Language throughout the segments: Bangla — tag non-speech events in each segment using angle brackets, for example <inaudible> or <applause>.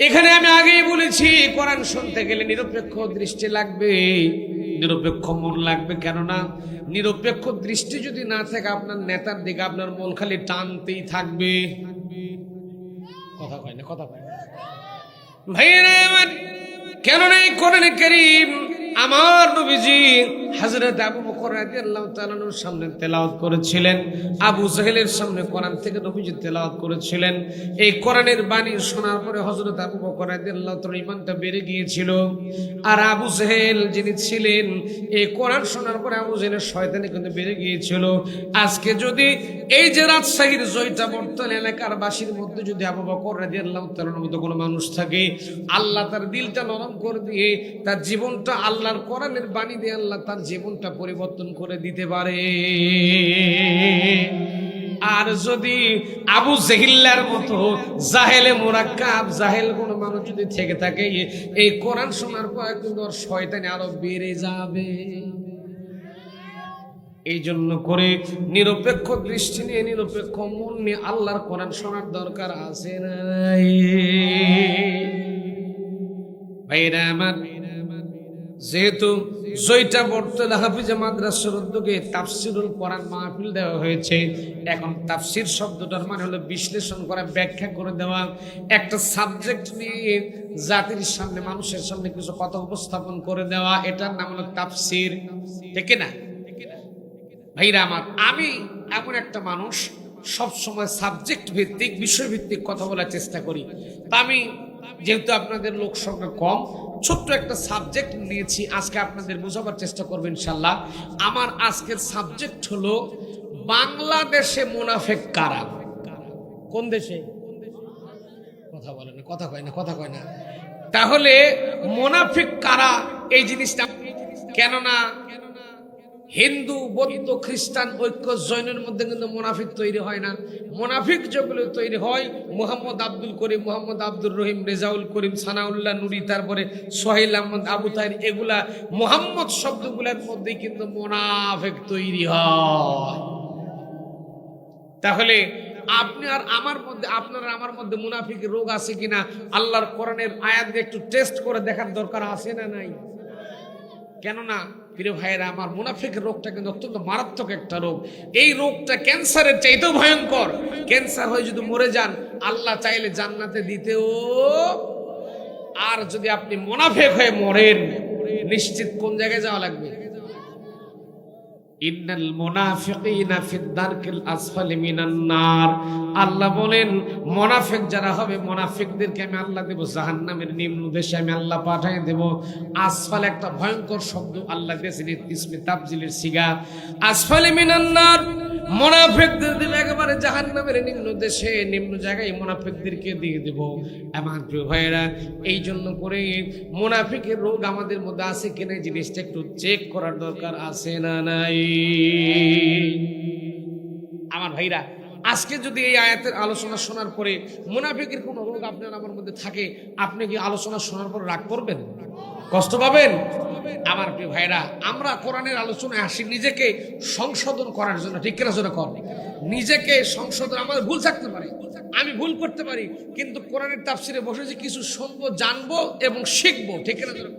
এখানে আমি আগেই বলেছি, কোরআন শুনতে গেলে নিরপেক্ষ দৃষ্টি লাগবে। নিরপেক্ষ মন লাগবে, কেননা নিরপেক্ষ দৃষ্টি যদি না থাকে, আপনার নেতার দিকে আপনার মন খালি টানতেই থাকবে। কথা কয় না, কথা কয় না। ভাইয়েরা, আমার কেন নেই কোরআন করিম, আমার নবীজি হযরত আবু বকর রাদিয়াল্লাহু তাআলার সামনে তেলাওয়াত করেছিলেন। আবু জাহেলের সামনে কোরআন থেকে নবীজি তেলাওয়াত করেছিলেন। এই কোরআনের বাণী শোনার পরে হযরত আবু বকর রাদিয়াল্লাহু তাআলার ঈমানটা বেড়ে গিয়েছিল। আর আবু জাহেল যিনি ছিলেন, এই কোরআন শোনার পরে আবু জাহেলের শয়তানি কিন্তু বেড়ে গিয়েছিল। আজকে যদি এই যে রাজশাহীর জয়টা বর্তমান এলাকার বাসীর মধ্যে যদি আবু বকর রাজি আল্লাহ তাআলার মতো কোনো মানুষ থাকে, আল্লাহ তার দিলটা নরম করে দিয়ে তার জীবনটা আল্লাহর কোরআনের বাণী দিয়ে আল্লাহ তার জীবনটা পরিবর্তন করে দিতে পারে। আর যদি আবু জেহিল্লার মতো জাহেলে মোরাক্কাব, জাহেল কোন মানুষ যদি থেকে থাকে, এই কোরআন শোনার পর কিন্তু ওর শয়তানি আরও বেড়ে যাবে। এই জন্য করে নিরপেক্ষ দৃষ্টি নিয়ে, নিরপেক্ষ মন নিয়ে আল্লাহর কোরআন শোনার দরকার আছে না ভাইরা আমার যেহেতু জয়টা বর্তমানে হাফিজা মাদ্রাসার উদ্যোগে তাফসিরুল কোরআন মাহফিল দেওয়া হয়েছে, এখন তাফসির শব্দটার মানে হলো বিশ্লেষণ করা, ব্যাখ্যা করে দেওয়া। একটা সাবজেক্ট নিয়ে জাতির সামনে, মানুষের সামনে কিছু কথা উপস্থাপন করে দেওয়া, এটার নাম হলো তাফসির। ঠিক না ভাইরা আমার, আমি এমন একটা মানুষ সব সময় সাবজেক্ট ভিত্তিক বিষয় ভিত্তিক কথা বলার চেষ্টা করি। তা আমি যেহেতু আপনাদের লোক সংখ্যা কম, ছোট্ট একটা সাবজেক্ট নিয়েছি, আজকে আপনাদের বোঝাবার চেষ্টা করবেন ইনশাল্লাহ। আমার আজকের সাবজেক্ট হলো বাংলাদেশে মুনাফেক কারা? কোন দেশে? কথা বলে না, কথা কয় না, কথা কয় না। তাহলে মোনাফিক কারা? এই জিনিসটা কেননা হিন্দু, বৌদ্ধ, খ্রিস্টান, ঐক্য, জৈনের মধ্যে কিন্তু মোনাফিক তৈরি হয় না। মোনাফিক যেগুলো তৈরি হয়, মোহাম্মদ আব্দুল করিম, মোহাম্মদ আব্দুর রহিম, রেজাউল করিম, সানাউল্লাহ নুরি, তারপরে সোহেল আহমদ, আবু তাহির, এগুলা মোহাম্মদ শব্দগুলোর মধ্যে কিন্তু মোনাফিক তৈরি হয়। তাহলে আপনি আর আমার মধ্যে, আপনার আমার মধ্যে মুনাফিকের রোগ আছে কিনা, আল্লাহর কোরআনের আয়াত একটু টেস্ট করে দেখার দরকার আছে না নাই? কেননা প্রিয় ভাইয়েরা, আমার মুনাফিকের রোগটা কিন্তু অত্যন্ত মারাত্মক একটা রোগ। এই রোগটা ক্যান্সারের চাইতেও ভয়ঙ্কর। ক্যান্সার হয়ে যদি মরে যান, আল্লাহ চাইলে জান্নাতে দিতেও আর যদি আপনি মুনাফিক হয়ে মরেন, নিশ্চিত কোন জায়গায় যাওয়া লাগবে? ইন্নাল মুনাফিকিনা ফিদ দারকিল আসফালি মিনান নার। আল্লাহ বলেন, মুনাফিক যারা হবে, মুনাফিকদেরকে আমি আল্লাহ দেব, জাহান্নামের নিম্ন দেশে আমি আল্লাহ পাঠিয়ে দেব। আসফাল একটা ভয়ঙ্কর শব্দ আল্লাহ দিয়েছেন ইসমে তাবজিলের সিগা। আসফালি মিনান নার মোনাফেকদের দেবে একেবারে জাহান নামের নিম্ন দেশে, নিম্ন জায়গায় মোনাফেকদেরকে দিয়ে দেব। আমার প্রিয় ভাইয়েরা এই জন্য করে মোনাফিকের রোগ আমাদের মধ্যে আছে কিনা জিনিসটা একটু চেক করার দরকার আছে না নাই? আমার ভাইরা, আজকে যদি এই আয়াতের আলোচনা শোনার পরে মুনাফিকের কোনো রোগ আপনার আমার মধ্যে থাকে, আপনি কি আলোচনা শোনার পর রাগ করবেন? কষ্ট পাবেন? আমার প্রিয় ভাইরা আমরা কোরআনের আলোচনায় আসি, নিজেকে সংশোধন করার জন্য, ঠিক কিনা জন্য কর নিজেকে সংশোধন, আমাদের ভুল থাকতে পারে। আমি ভুল করতে পারি, কিন্তু কোরআনের তাফসিরে বসেছি কিছু শুনব, জানব এবং শিখব, ঠিক কিনা জন্য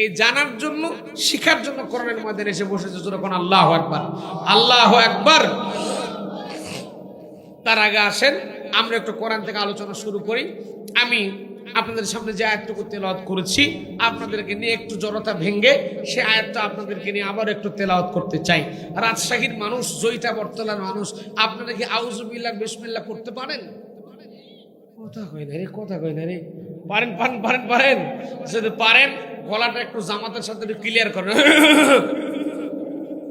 এই জানার জন্য, শিখার জন্য কোরআনের মধ্যে এসে বসেছে যখন আল্লাহ একবার আল্লাহ একবার তার আগে আসেন, আমরা একটু কোরআন থেকে আলোচনা শুরু করি। আমি আপনাদের সামনে যে আয়াতটুকু তেলাওয়াত করেছি, আপনাদেরকে নিয়ে একটু জড়তা ভেঙ্গে সে আয়াতটা আপনাদেরকে নিয়ে আবার একটু তেলাওয়াত করতে চাই। রাজশাহীর মানুষ জয়টা বর্তলার মানুষ, আপনারা কি আউজুবিল্লাহ বিসমিল্লাহ করতে পারেন? কথা কয় না রে, কথা কয় না রে। পারেন পারেন পারেন পারেন। যদি পারেন, গলাটা একটু জামাতের সাথে একটু ক্লিয়ার করেন। <laughs>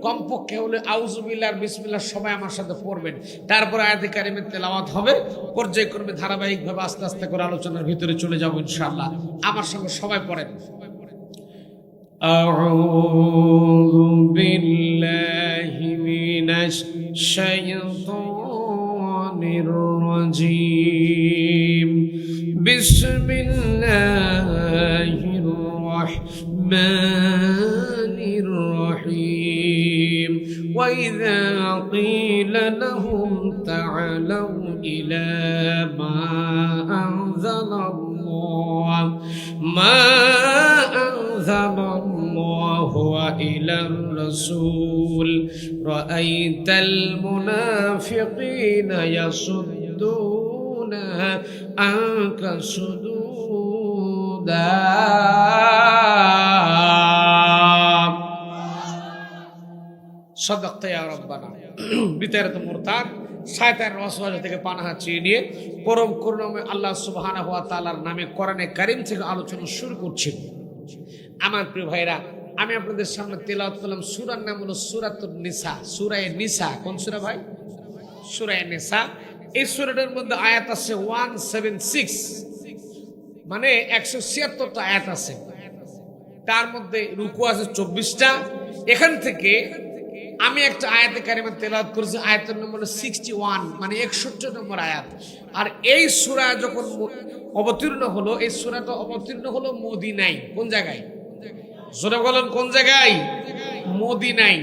কমপক্ষে হলে আউজুবিল্লাহ আর বিসমিল্লাহ সবাই আমার সাথে পড়বেন তারপর আয়াতে কারিমের তেলাওয়াত হবে পর্যায়ক্রমে ধারাবাহিকভাবে আস্তে আস্তে করে আলোচনার ভিতরে চলে যাবো ইনশাআল্লাহ আমার সঙ্গে সবাই পড়েন أعوذ بالله من الشيطان الرجيم بسم الله الرحمن وإذا قيل لهم تعالوا إلى ما أنزل الله ما أنزل الله وإلى الرسول. رأيت المنافقين يصدون عنك صدودا সদক্ত ইয়া রব্বানা। বিতারিত মুরতাদ, শয়তানের ওয়াসওয়াসা থেকে পানাহা চেয়ে নিয়ে পরম করুণাময় আল্লাহ সুবহানাহু ওয়া তাআলার নামে কোরআনে কারীম থেকে আলোচনা শুরু করছি আমার প্রিয় ভাইরা, আমি আপনাদের সামনে তেলাওয়াত করলাম সূরার নাম হলো সূরাতুন নিসা। সূরায়ে নিসা, কোন সূরা ভাই? সূরায়ে নিসা। এই সূরাটার মধ্যে আয়াত আছে 176 মানে 176টা আয়াত আছে। তার মধ্যে রুকু আছে চব্বিশটা। এখান থেকে আমি একটা আয়াতে কারিমা তেলাওয়াত করেছি, আয়াতের নম্বর সিক্সটি ওয়ান মানে একষট্টি নম্বর আয়াত। আর এই সূরা যখন অবতীর্ণ হলো, এই সূরাটা অবতীর্ণ হলো মদিনায়। কোন জায়গায়? জোরে বলেন, কোন জায়গায়? মদিনায়।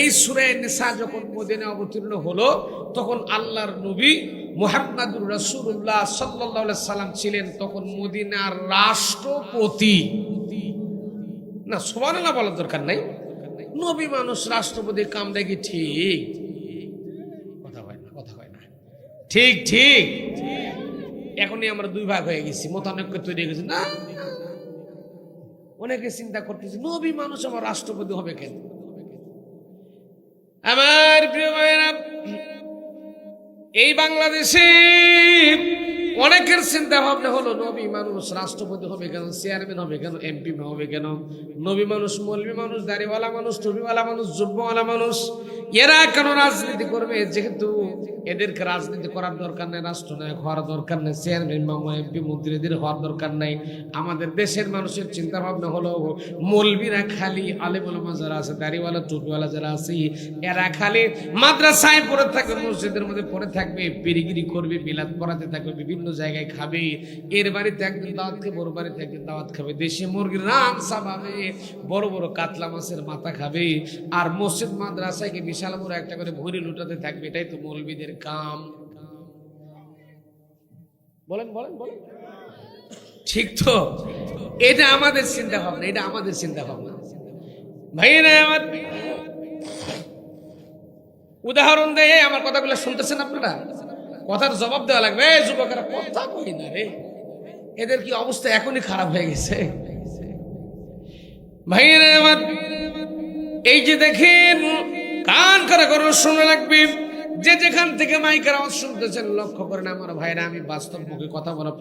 এই সুরায় নিসা যখন মদিনায় অবতীর্ণ হলো, তখন আল্লাহর নবী মুহাম্মাদুর রাসূলুল্লাহ সাল্লাল্লাহু সাল্লাম ছিলেন তখন মদিনার রাষ্ট্রপতি। না, সুবহানাল্লাহ বলার দরকার নাই। নবী মানুষ রাষ্ট্রপতি কাম দেখি ঠিক। কথা হয় না, কথা হয় না। ঠিক ঠিক। এখনই আমরা দুই ভাগ হয়ে গেছি, মতানৈক্য তৈরি হয়ে গেছে। না অনেকে চিন্তা করতেছে, নবী মানুষ আমার রাষ্ট্রপতি হবে কেন? আমার প্রিয় ভাইয়েরা, এই বাংলাদেশে অনেকের চিন্তা ভাবনা হলো, নবী মানুষ, রাষ্ট্রপতি হবে কেন চেয়ারম্যান হবে কেন এমপি হবে কেন? নবী মানুষ, মৌলবী মানুষ, দাড়িওয়ালা মানুষ, টুপিওয়ালা মানুষ যুব্যওয়ালা মানুষ, এরা কেন রাজনীতি করবে? যেহেতু এদেরকে রাজনীতি করার দরকার নেই, রাষ্ট্রনায়ক হওয়ার দরকার নেই, চেয়ারম্যান, মামা, এমপি, মন্ত্রীদের হওয়ার দরকার নাই। আমাদের দেশের মানুষের চিন্তা ভাবনা হলো, মৌলবীরা খালি আলেমুলমা যারা আছে, দাড়িওয়ালা, টুপিওয়ালা যারা আছে, এরা খালি মাদ্রাসায় পড়ে থাকবে, মসজিদের মধ্যে পড়ে থাকবে পেরিগিরি করবে বিলাত পড়াতে থাকবে, বিভিন্ন জায়গায় খাবে। এর বাড়িতে একদিন দাওয়াত খাবে, ওর বাড়িতে একদিন দাওয়াত খাবে। দেশে মুরগির রান সাবাবে, বড় বড় কাতলা মাছের মাথা খাবে। আর মসজিদ, মাদ্রাসায় বিশাল বড় একটা করে ভরি লুটাতে থাকবে, এটাই তো মৌলবীদের কাম। বলেন বলেন বলেন। ঠিক তো? এটা আমাদের চিন্তা ভাবনা এটা আমাদের চিন্তা ভাবনা ভাইয়েরা আমার উদাহরণ দেয় আমার কথাগুলো শুনতেছেন আপনারা? কথার জবাব দেওয়া লাগবে। এই যুবকেরা কথা কই না রে। এদের কি অবস্থা এখনই খারাপ হয়ে গেছে? ভাইয়েরা আমার এই যে দেখেন কান করে করে শুনে রাখবি যে যেখান থেকে মাইকের আওয়াজ শুনতেছেন, লক্ষ্য করেন আমার ভাইরা, আমি বাস্তব মুখে কথা বলা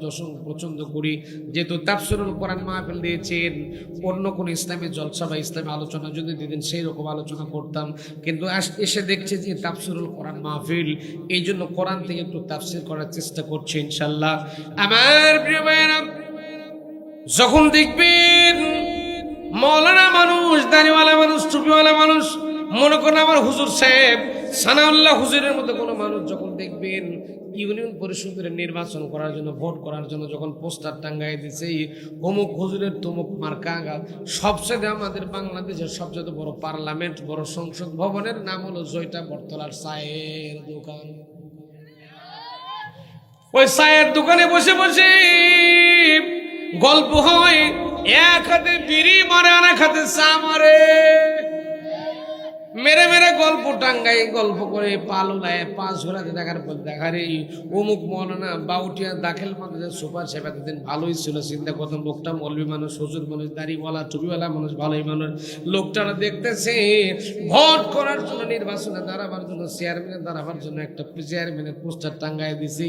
পছন্দ করি। যেহেতু তাফসিরুল কোরআন মাহফিল দিয়েছেন, অন্য কোন ইসলামী জলসা বা ইসলামী আলোচনা যদি দিতেন সেই রকম আলোচনা করতাম। কিন্তু এসে দেখছে যে তাফসিরুল কোরআন মাহফিল, এই জন্য কোরআন থেকে একটু তাফসির করার চেষ্টা করছে ইনশাল্লাহ আমার প্রিয় ভাইরা যখন দেখবেন, মৌলানা মানুষ, দাড়িওয়ালা মানুষ, টুপিওয়ালা মানুষ মনে করেন আমার হুজুর সাহেব, সানাউল্লাহ হুজুরের মতো কোনো মানুষ যখন দেখবেন ইউনিয়ন পরিষদের নির্বাচন করার জন্য, ভোট করার জন্য যখন পোস্টার টাঙ্গাই দিছে অমুক হুজুরের তমুক মার্কা সবচেয়ে আমাদের বাংলাদেশের সবচেয়ে বড় পার্লামেন্ট, বড় সংসদ ভবনের নাম হলো জয়টা বটতলার চায়ের দোকান। ওই চায়ের দোকানে বসে বসে গল্প হয়, এক হাতে বিড়ি মারে আর এক হাতে চা মারে। মেরে মেরে গল্প টাঙ্গাই, গল্প করে পালুলায় পা ঝোলাতে দেখার পর দেখারে অমুক মৌলানা বাউটিয়া দাখিল মাদ্রাসা সুপার সাহেব এতদিন ভালোই ছিল, চিন্তা করতাম লোকটা মৌলবী মানুষ শ্বশুর মানুষ দাড়িওয়ালা টুপিওয়ালা মানুষ, ভালোই মানুষ। লোকটারা দেখতেছে, ভোট করার জন্য নির্বাচনে দাঁড়াবার জন্য চেয়ারম্যানে দাঁড়াবার জন্য একটা চেয়ারম্যানের পোস্টার টাঙ্গায় দিছে।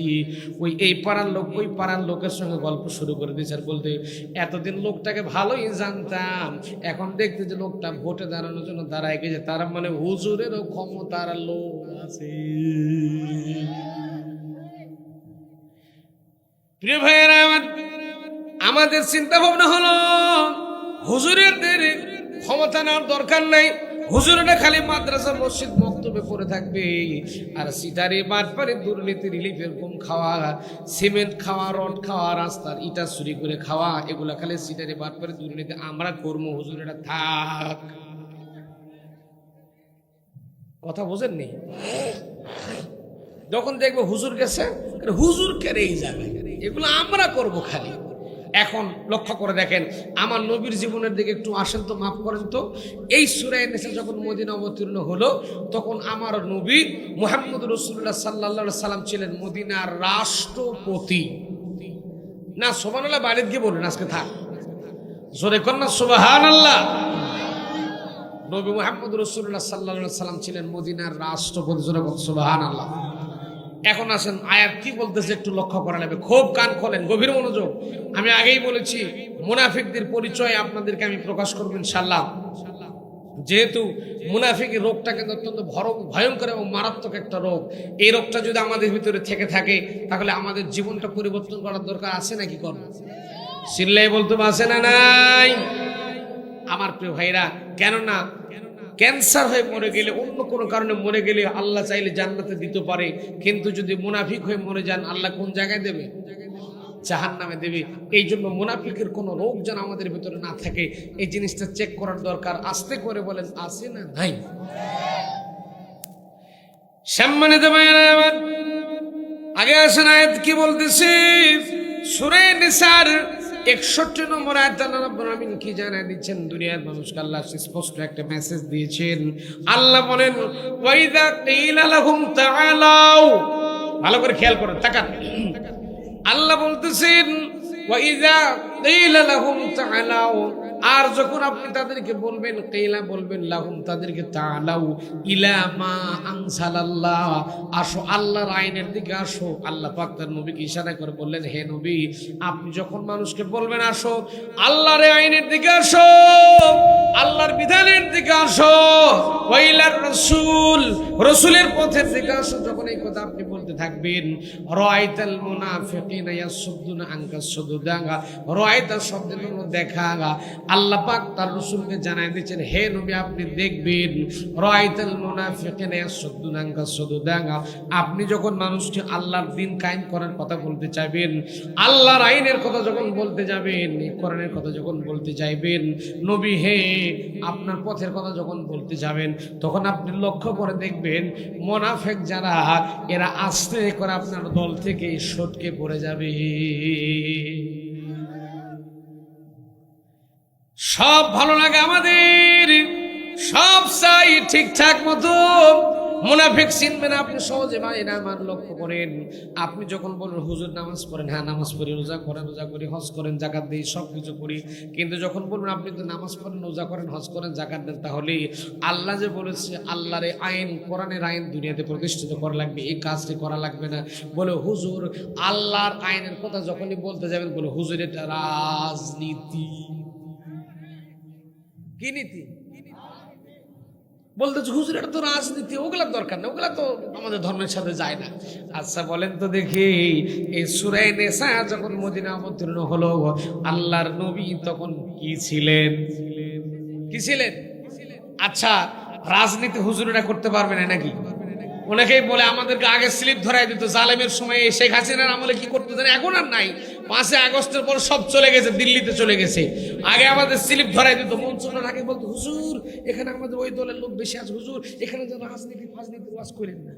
ওই এই পাড়ার লোক, ওই পাড়ার লোকের সঙ্গে গল্প শুরু করে দিয়েছে আর বলতে, এতদিন লোকটাকে ভালোই জানতাম, এখন দেখতে যে লোকটা ভোটে দাঁড়ানোর জন্য দাঁড়ায় গেছে, তার মানে হুজুরেরও ক্ষমতার লোক আছে। প্রিয় ভাইয়েরা আমাদের চিন্তা ভাবনা হলো, হুজুরেরদের ক্ষমতা নেওয়ার দরকার নাই। হুজুরেরা খালি মাদ্রাসা মসজিদ মক্তবে পড়ে থাকবে। আর সিটারি বাটপারে দুর্নীতি, রিলিফের কম খাওয়া, সিমেন্ট খাওয়া, রড খাওয়া, রাস্তার ইটা চুরি করে খাওয়া, এগুলা খালি সিটারি বাটপারে দুর্নীতি। আমরা করব হুজুরেরা থাক। কথা বোঝেননি? যখন দেখবে হুজুর গেছে হুজুর এই জায়গায়? এগুলো আমরা করব খালি। এখন লক্ষ্য করে দেখেন, আমার নবীর জীবনের দিকে একটু আসেন তো, মাফ করেন তো। এই সুরায় নেশা যখন মদিনা অবতীর্ণ হলো, তখন আমার নবী মুহাম্মদ রসুল্লাহ সাল্লাহ সাল্লাম ছিলেন মদিনার রাষ্ট্রপতি। না সোমান আল্লাহ বাড়িতে গিয়ে বলুন, আজকে থাক। জোরে না সোবাহান আল্লাহ নবী মোহাম্মদ রসুল্লাহ সাল্লাহ সাল্লাম ছিলেন মদিনার রাষ্ট্রপতি সোবাহান আল্লাহ এখন আসেন, আয়াত কি বলতেছে একটু লক্ষ্য করা লাগবে খুব কান খোলেন, গভীর মনোযোগ। আমি আগেই বলেছি, মুনাফিকদের পরিচয় আপনাদেরকে আমি প্রকাশ করব ইনশাল্লাহ যেহেতু মুনাফিক রোগটা কিন্তু অত্যন্ত ভয়ঙ্কর এবং মারাত্মক একটা রোগ, এই রোগটা যদি আমাদের ভিতরে থেকে থাকে, তাহলে আমাদের জীবনটা পরিবর্তন করার দরকার আছে নাকি কর চিল্লাই বলতে আছে না নাই? আমার প্রিয় ভাইরা, কেননা ক্যান্সার হয়ে মরে গেলে, অন্য কোনো কারণে মরে গেলে আল্লাহ চাইলে জান্নাতে দিতে পারে। কিন্তু যদি মুনাফিক হয়ে মরে যান, আল্লাহ কোন জায়গায় দেবে? জাহান নামে দেবে। এই জন্য মুনাফিকের কোনো রোগ যেন আমাদের ভিতরে না থাকে। এই জিনিসটা চেক করার দরকার। আস্তে করে বলেন, আছে না নাই? সম্মানিত আগে আসেন আয়াত কি বলতেছি? সুরে নিসার একষট্টি নম্বর আয়াত আল্লাহ রাব্বুল আলামিন কি জানা দিচ্ছেন? দুনিয়ার মানুষকে আল্লাহ স্পষ্ট একটা মেসেজ দিয়েছেন। আল্লাহ বলেন ভালো করে খেয়াল করেন তাকান। আল্লাহ বলতেছেন আর যখন আপনি তাদেরকে বলবেন, কেলা বলবেন, লাহুম, তাদেরকে তালাউ ইলা মা আনসালাল্লাহ আসো, আল্লাহর আইনের দিকে আসো। আল্লাহ পাক তার নবীকে ইশারা করে বললেন, হে নবী, আপনি যখন মানুষকে বলবেন, আসো, আল্লাহর আইনের দিকে আসো, আল্লাহর বিধানের দিকে আসো ওয়াইলার রাসূল, রাসূলের পথের দিকে আসো, যখন এই কথা আপনি থাকবেন। রাআইতাল মুনাফিকিনা ইয়াসুদ্দুনা আনকা সুদুদাঙ্গা। রাআইতা শব্দের জন্য দেখা আল্লাহ পাক তার রাসূলকে জানাই দিয়েছেন, হে নবী, আপনি দেখবেন রাআইতাল মুনাফিকিনা ইয়াসুদ্দুনা আনকা সুদুদাঙ্গা। আপনি যখন মানুষকে আল্লাহর দিন কায়েম করার কথা বলতে চাইবেন, আল্লাহর আইনের কথা যখন বলতে যাবেন কোরআনের কথা যখন বলতে চাইবেন নবী, হে, আপনার পথের কথা যখন বলতে যাবেন, তখন আপনি লক্ষ্য করে দেখবেন, মোনাফেক যারা, এরা আস্তে করে আপনার দল থেকে সটকে পড়ে যাবে। সব ভালো লাগে আমাদের, সব চাই ঠিকঠাক মতো। মুনাফিক চিনবে না আপনি সহজে ভাই না আমার লক্ষ্য করেন। আপনি যখন বলেন, হুজুর, নামাজ পড়েন। হ্যাঁ নামাজ পড়ি, রোজা করেন, রোজা করি, হজ করেন জাকাত দিই সব কিছু করি। কিন্তু যখন বলবেন, আপনি তো নামাজ পড়েন, রোজা করেন, হজ করেন জাকাত দেন, তাহলে আল্লাহ যে বলেছে, আল্লাহর আইন, কোরআনের আইন দুনিয়াতে প্রতিষ্ঠিত করা লাগবে, এই কাজটি করা লাগবে না। বলে, হুজুর, আল্লাহর আইনের কথা যখনই বলতে যাবেন, বলে, হুজুর, এটা রাজনীতি। কি নীতি? বলতেছে, হুজুর, এটা তো রাজনীতি, ওগুলার দরকার নেই, ওগুলা তো আমাদের ধর্মের সাথে যায় না। আচ্ছা বলেন তো দেখি, এই সুরাই নেশা যখন মদিনা অবতীর্ণ হলো, আল্লাহর নবী তখন কি ছিলেন? কি ছিলেন? আচ্ছা রাজনীতি হুজুরেরা করতে পারবে না নাকি? অনেকেই বলে, আমাদেরকে আগে স্লিপ ধরাই দিত, জালেমের সময় শেখ হাসিনার আমলে কি করতে এখন আর নাই। পাঁচই আগস্টের পর সব চলে গেছে, দিল্লিতে চলে গেছে। আগে আমাদের স্লিপ ধরাই দিত মঞ্চনার আগে বলতো, হুজুর, এখানে আমাদের ওই দলের লোক বেশি আছে, হুজুর, এখানে যেন রাজনীতি, ফাজনীতি ওয়াজ করেন না।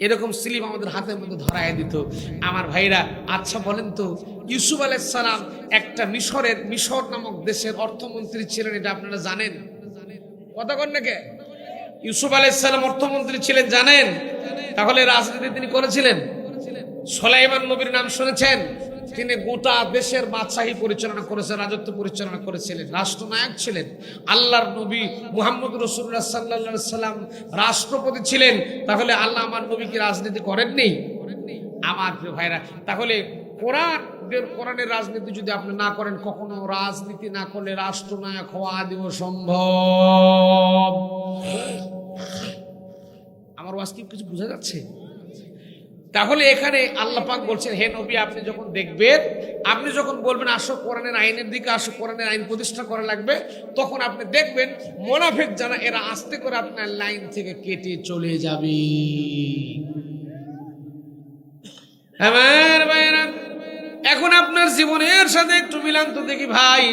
এরকম স্লিপ আমাদের হাতের মধ্যে ধরায় দিত। আমার ভাইরা আচ্ছা বলেন তো, ইউসুফ আলাইসালাম একটা মিশরের, মিশর নামক দেশের অর্থমন্ত্রী ছিলেন, এটা আপনারা জানেন? কথা কন নাকি ইউসুফ আলাইসালাম অর্থমন্ত্রী ছিলেন, জানেন? তাহলে রাজনীতি তিনি করেছিলেন? সোলাইমান নবীর নাম শুনেছেন? তিনি গোটা দেশের বাদশাহী পরিচালনা করেছেন, রাজত্ব পরিচালনা করেছিলেন, রাষ্ট্রনায়ক ছিলেন। আল্লাহর নবী মুহাম্মদ রসুল্লাহ সাল্লা সাল্লাম রাষ্ট্রপতি ছিলেন। তাহলে আল্লাহ আমার নবী কি রাজনীতি করেননি? আমার প্রিয় ভাইরা, তাহলে কোরআন, কোরআনের রাজনীতি যদি আপনি না করেন, কখনো রাজনীতি না করলে রাষ্ট্রনায়ক হওয়া আদিও সম্ভব? আমার ওয়াজ কি কিছু বোঝা যাচ্ছে? তাহলে এখানে আল্লাহ পাক বলছেন, হে নবী, আপনি যখন দেখবেন, আপনি যখন বলবেন, আসো কোরআনের আইনের দিকে, আসো কোরআনের আইন প্রতিষ্ঠা করা লাগবে, তখন আপনি দেখবেন মোনাফেক যারা, এরা আস্তে করে আপনার লাইন থেকে কেটে চলে যাবে। এখন আপনার জীবনের সাথে একটু মিলান তো দেখি ভাই।